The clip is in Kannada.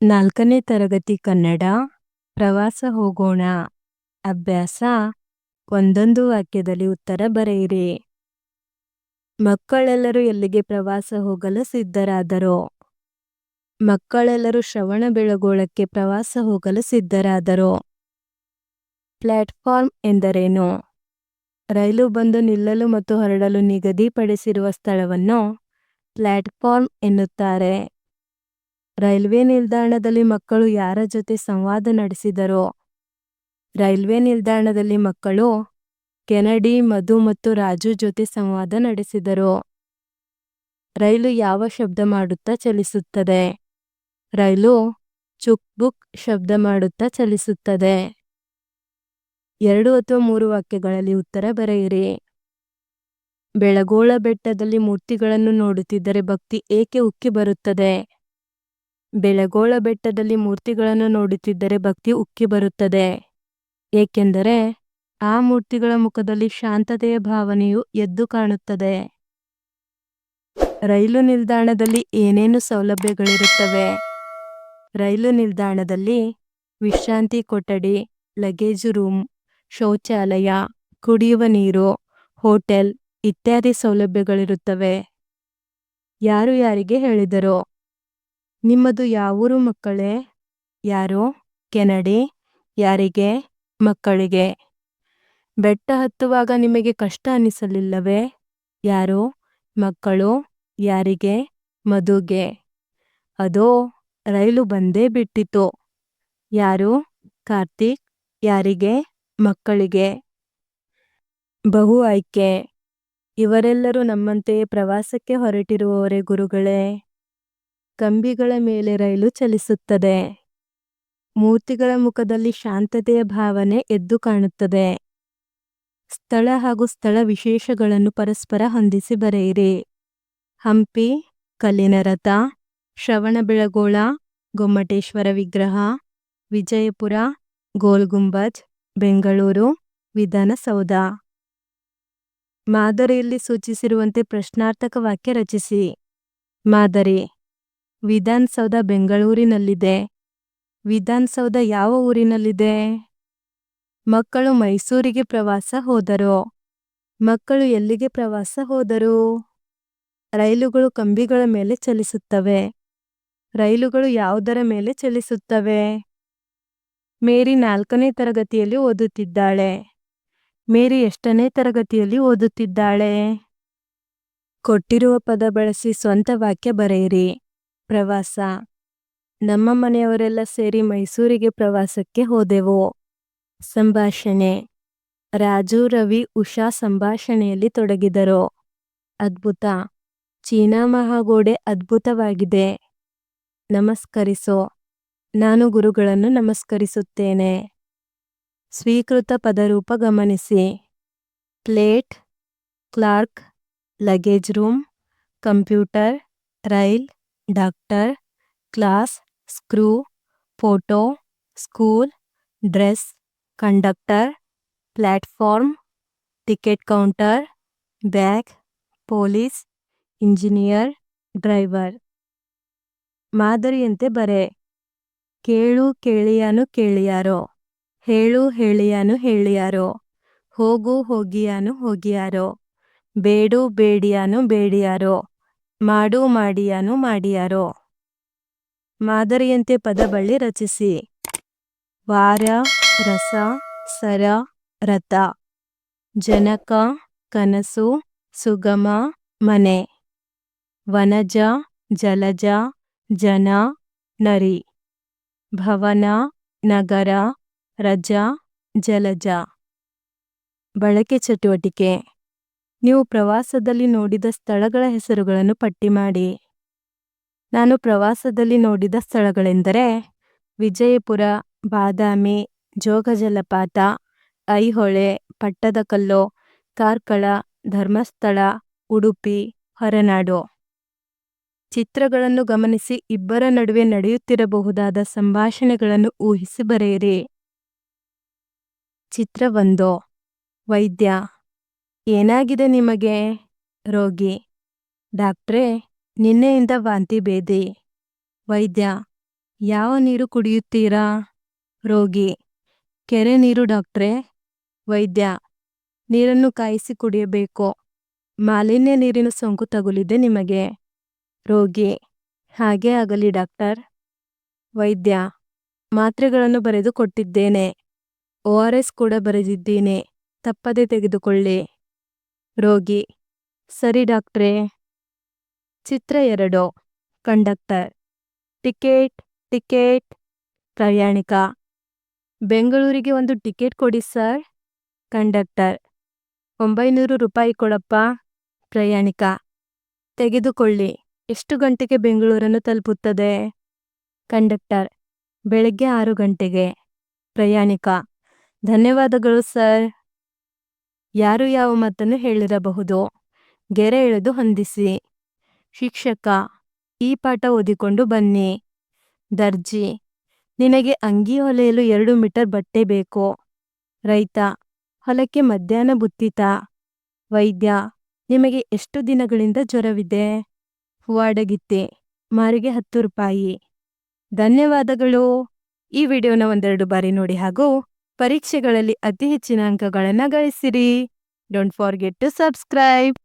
ನಾಲ್ಕನೇ ತರಗತಿ ಕನ್ನಡ, ಪ್ರವಾಸ ಹೋಗೋಣ. ಅಭ್ಯಾಸ, ಒಂದೊಂದು ವಾಕ್ಯದಲ್ಲಿ ಉತ್ತರ ಬರೆಯಿರಿ. ಮಕ್ಕಳೆಲ್ಲರೂ ಎಲ್ಲಿಗೆ ಪ್ರವಾಸ ಹೋಗಲು ಸಿದ್ಧರಾದರು? ಮಕ್ಕಳೆಲ್ಲರೂ ಶ್ರವಣಬೆಳಗೊಳಕ್ಕೆ ಪ್ರವಾಸ ಹೋಗಲು ಸಿದ್ಧರಾದರು? ಪ್ಲಾಟ್ಫಾರ್ಮ್ ಎಂದರೇನು? ರೈಲು ಬಂದು ನಿಲ್ಲಲು ಮತ್ತು ಹೊರಡಲು ನಿಗದಿಪಡಿಸಿರುವ ಸ್ಥಳವನ್ನು ಪ್ಲಾಟ್ಫಾರ್ಮ್ ಎನ್ನುತ್ತಾರೆ. ರೈಲ್ವೆ ನಿಲ್ದಾಣದಲ್ಲಿ ಮಕ್ಕಳು ಯಾರ ಜೊತೆ ಸಂವಾದ ನಡೆಸಿದರು? ರೈಲ್ವೆ ನಿಲ್ದಾಣದಲ್ಲಿ ಮಕ್ಕಳು ಕೆನಡಿ, ಮಧು ಮತ್ತು ರಾಜು ಜೊತೆ ಸಂವಾದ ನಡೆಸಿದರು? ರೈಲು ಯಾವ ಶಬ್ದ ಮಾಡುತ್ತಾ ಚಲಿಸುತ್ತದೆ? ರೈಲು ಚುಕ್ ಬುಕ್ ಶಬ್ದ ಮಾಡುತ್ತಾ ಚಲಿಸುತ್ತದೆ? ಎರಡು ಅಥವಾ ಮೂರು ವಾಕ್ಯಗಳಲ್ಲಿ ಉತ್ತರ ಬರೆಯಿರಿ. ಬೆಳಗೋಳ ಬೆಟ್ಟದಲ್ಲಿ ಮೂರ್ತಿಗಳನ್ನು ನೋಡುತ್ತಿದ್ದರೆ ಭಕ್ತಿ ಏಕೆ ಉಕ್ಕಿ ಬರುತ್ತದೆ? ಬೆಳಗೋಳ ಬೆಟ್ಟದಲ್ಲಿ ಮೂರ್ತಿಗಳನ್ನು ನೋಡುತ್ತಿದ್ದರೆ ಭಕ್ತಿ ಉಕ್ಕಿ ಬರುತ್ತದೆ. ಏಕೆಂದರೆ ಆ ಮೂರ್ತಿಗಳ ಮುಖದಲ್ಲಿ ಶಾಂತತೆಯ ಭಾವನೆಯು ಎದ್ದು ಕಾಣುತ್ತದೆ. ರೈಲು ನಿಲ್ದಾಣದಲ್ಲಿ ಏನೇನು ಸೌಲಭ್ಯಗಳಿರುತ್ತವೆ? ರೈಲು ನಿಲ್ದಾಣದಲ್ಲಿ ವಿಶ್ರಾಂತಿ ಕೊಠಡಿ, ಲಗೇಜ್ ರೂಮ್, ಶೌಚಾಲಯ, ಕುಡಿಯುವ ನೀರು, ಹೋಟೆಲ್ ಇತ್ಯಾದಿ ಸೌಲಭ್ಯಗಳಿರುತ್ತವೆ. ಯಾರು ಯಾರಿಗೆ ಹೇಳಿದರು? ನಿಮ್ಮದು ಯಾವೂರು ಮಕ್ಕಳೇ? ಯಾರು? ಕೆನಡಿ? ಯಾರಿಗೆ? ಮಕ್ಕಳಿಗೆ? ಬೆಟ್ಟ ಹತ್ತುವಾಗ ನಿಮಗೆ ಕಷ್ಟ ಅನಿಸಲಿಲ್ಲವೇ? ಯಾರು? ಮಕ್ಕಳು? ಯಾರಿಗೆ? ಮಧುಗೆ? ಅದೋ, ರೈಲು ಬಂದೇ ಬಿಟ್ಟಿತು. ಯಾರು? ಕಾರ್ತಿಕ್? ಯಾರಿಗೆ? ಮಕ್ಕಳಿಗೆ? ಬಹು ಆಯ್ಕೆ. ಇವರೆಲ್ಲರೂ ನಮ್ಮಂತೆಯೇ ಪ್ರವಾಸಕ್ಕೆ ಹೊರಟಿರುವವರೇ ಗುರುಗಳೇ. ಕಂಬಿಗಳ ಮೇಲೆ ರೈಲು ಚಲಿಸುತ್ತದೆ. ಮೂರ್ತಿಗಳ ಮುಖದಲ್ಲಿ ಶಾಂತತೆಯ ಭಾವನೆ ಎದ್ದು ಕಾಣುತ್ತದೆ. ಸ್ಥಳ ಹಾಗೂ ಸ್ಥಳ ವಿಶೇಷಗಳನ್ನು ಪರಸ್ಪರ ಹೊಂದಿಸಿ ಬರೆಯಿರಿ. ಹಂಪಿ, ಕಲ್ಲಿನ ರಥ ಶ್ರವಣಬೆಳಗೊಳ ಗೊಮ್ಮಟೇಶ್ವರ ವಿಗ್ರಹ, ವಿಜಯಪುರ ಗೋಲ್ಗುಂಬಜ್ ಬೆಂಗಳೂರು, ವಿಧಾನಸೌಧ. ಮಾದರಿಯಲ್ಲಿ ಸೂಚಿಸಿರುವಂತೆ ಪ್ರಶ್ನಾರ್ಥಕ ವಾಕ್ಯ ರಚಿಸಿ. ಮಾದರಿ ವಿಧಾನಸೌಧ ಬೆಂಗಳೂರಿನಲ್ಲಿದೆ. ವಿಧಾನಸೌಧ ಯಾವ ಊರಿನಲ್ಲಿದೆ? ಮಕ್ಕಳು ಮೈಸೂರಿಗೆ ಪ್ರವಾಸ ಹೋದರು. ಮಕ್ಕಳು ಎಲ್ಲಿಗೆ ಪ್ರವಾಸ ಹೋದರು? ರೈಲುಗಳು ಕಂಬಿಗಳ ಮೇಲೆ ಚಲಿಸುತ್ತವೆ. ರೈಲುಗಳು ಯಾವುದರ ಮೇಲೆ ಚಲಿಸುತ್ತವೆ? ಮೇರಿ ನಾಲ್ಕನೇ ತರಗತಿಯಲ್ಲಿ ಓದುತ್ತಿದ್ದಾಳೆ. ಮೇರಿ ಎಷ್ಟನೇ ತರಗತಿಯಲ್ಲಿ ಓದುತ್ತಿದ್ದಾಳೆ? ಕೊಟ್ಟಿರುವ ಪದ ಬಳಸಿ ಸ್ವಂತ ವಾಕ್ಯ ಬರೆಯಿರಿ. ಪ್ರವಾಸ. ನಮ್ಮ ಮನೆಯವರೆಲ್ಲ ಸೇರಿ ಮೈಸೂರಿಗೆ ಪ್ರವಾಸಕ್ಕೆ ಹೋದೆವು. ಸಂಭಾಷಣೆ. ರಾಜು, ರವಿ, ಉಷಾ ಸಂಭಾಷಣೆಯಲ್ಲಿ ತೊಡಗಿದರು. ಅದ್ಭುತ. ಚೀನಾ ಮಹಾಗೋಡೆ ಅದ್ಭುತವಾಗಿದೆ. ನಮಸ್ಕರಿಸೋ. ನಾನು ಗುರುಗಳನ್ನು ನಮಸ್ಕರಿಸುತ್ತೇನೆ. ಸ್ವೀಕೃತ ಪದರೂಪ ಗಮನಿಸಿ. Plate, clerk, luggage room, computer, rail doctor, class, screw, photo, school, dress, conductor platform ticket counter, bag, police, engineer, driver. ಮಾದರಿಯಂತೆ ಬರೆ. ಕೇಳು ಕೇಳಿಯಾನು ಕೇಳಿಯಾರೋ. ಹೇಳು ಹೇಳಿಯಾನು ಹೇಳಿಯಾರೋ. ಹೋಗು ಹೋಗಿಯಾನು ಹೋಗಿಯಾರೋ. ಬೇಡು ಬೇಡಿಯಾನು ಬೇಡಿಯಾರೋ. ಮಾಡು ಮಾಡಿಯಾನು ಮಾಡಿಯಾರೋ? ಮಾದರಿಯಂತೆ ಪದಬಳ್ಳಿ ರಚಿಸಿ. ವಾರ, ರಸ, ಸರ, ರಥ. ಜನಕ, ಕನಸು, ಸುಗಮ, ಮನೆ. ವನಜ, ಜಲಜ, ಜನ, ನರಿ. ಭವನ, ನಗರ, ರಜ, ಜಲಜ. ಬಳಕೆ ಚಟುವಟಿಕೆ. ನೀವು ಪ್ರವಾಸದಲ್ಲಿ ನೋಡಿದ ಸ್ಥಳಗಳ ಹೆಸರುಗಳನ್ನು ಪಟ್ಟಿ ಮಾಡಿ. ನಾನು ಪ್ರವಾಸದಲ್ಲಿ ನೋಡಿದ ಸ್ಥಳಗಳೆಂದರೆ ವಿಜಯಪುರ, ಬಾದಾಮಿ ಜೋಗ ಜಲಪಾತ ಐಹೊಳೆ, ಪಟ್ಟದಕಲ್ಲು, ಕಾರ್ಕಳ, ಧರ್ಮಸ್ಥಳ, ಉಡುಪಿ, ಹೊರನಾಡು. ಚಿತ್ರಗಳನ್ನು ಗಮನಿಸಿ ಇಬ್ಬರ ನಡುವೆ ನಡೆಯುತ್ತಿರಬಹುದಾದ ಸಂಭಾಷಣೆಗಳನ್ನು ಊಹಿಸಿ ಬರೆಯಿರಿ. ಚಿತ್ರ ವೈದ್ಯ. ಏನಾಗಿದೆ ನಿಮಗೆ, ರೋಗಿ? ಡಾಕ್ಟ್ರೇ, ನಿನ್ನೆಯಿಂದ ವಾಂತಿ ಭೇದಿ ವೈದ್ಯ, ಯಾವ ನೀರು ಕುಡಿಯುತ್ತೀರಾ? ರೋಗಿ, ಕೆರೆ ನೀರು ಡಾಕ್ಟ್ರೇ? ವೈದ್ಯ, ನೀರನ್ನು ಕಾಯಿಸಿ ಕುಡಿಯಬೇಕು. ಮಾಲಿನ್ಯ ನೀರಿನ ಸೋಂಕು ತಗುಲಿದೆ ನಿಮಗೆ. ರೋಗಿ, ಹಾಗೇ ಆಗಲಿ ಡಾಕ್ಟರ್. ವೈದ್ಯ, ಮಾತ್ರೆಗಳನ್ನು ಬರೆದು ಕೊಟ್ಟಿದ್ದೇನೆ. ಒ ಆರ್ ಎಸ್ ಕೂಡ ಬರೆದಿದ್ದೀನಿ. ತಪ್ಪದೆ ತೆಗೆದುಕೊಳ್ಳಿ. ರೋಗಿ. ಸರಿ ಡಾಕ್ಟ್ರೇ. ಚಿತ್ರ ಎರಡು. ಕಂಡಕ್ಟರ್. Ticket ticket. ಪ್ರಯಾಣಿಕ. ಬೆಂಗಳೂರಿಗೆ ಒಂದು ಟಿಕೆಟ್ ಕೊಡಿ ಸರ್. ಕಂಡಕ್ಟರ್. ಒಂಬೈನೂರು ರೂಪಾಯಿ ಕೊಡಪ್ಪ. ಪ್ರಯಾಣಿಕ. ತೆಗೆದುಕೊಳ್ಳಿ. ಎಷ್ಟು ಗಂಟೆಗೆ ಬೆಂಗಳೂರನ್ನು ತಲುಪುತ್ತದೆ? ಕಂಡಕ್ಟರ್. ಬೆಳಗ್ಗೆ ಆರು ಗಂಟೆಗೆ. ಪ್ರಯಾಣಿಕ. ಧನ್ಯವಾದಗಳು ಸರ್. ಯಾರು ಯಾವ ಮಾತನ್ನು ಹೇಳಿರಬಹುದು? ಗೆರೆ ಎಳೆದು ಹೊಂದಿಸಿ. ಶಿಕ್ಷಕ, ಈ ಪಾಠ ಓದಿಕೊಂಡು ಬನ್ನಿ. ದರ್ಜಿ, ನಿನಗೆ ಅಂಗಿ ಹೊಲೆಯಲು ಎರಡು ಮೀಟರ್ ಬಟ್ಟೆ ಬೇಕು. ರೈತ, ಹೊಲಕ್ಕೆ ಮಧ್ಯಾಹ್ನ ಬುತ್ತಿತ? ವೈದ್ಯ, ನಿಮಗೆ ಎಷ್ಟು ದಿನಗಳಿಂದ ಜ್ವರವಿದೆ? ಹೂವಾಡಗಿತ್ತೆ, ಮಾರಿಗೆ ಹತ್ತು ರೂಪಾಯಿ. ಧನ್ಯವಾದಗಳು. ಈ ವಿಡಿಯೋನ ಒಂದೆರಡು ಬಾರಿ ನೋಡಿ ಹಾಗೂ ಪರೀಕ್ಷೆಗಳಲ್ಲಿ ಅತಿ ಹೆಚ್ಚಿನ ಅಂಕಗಳನ್ನು ಗಳಿಸಿರಿ. Don't forget to subscribe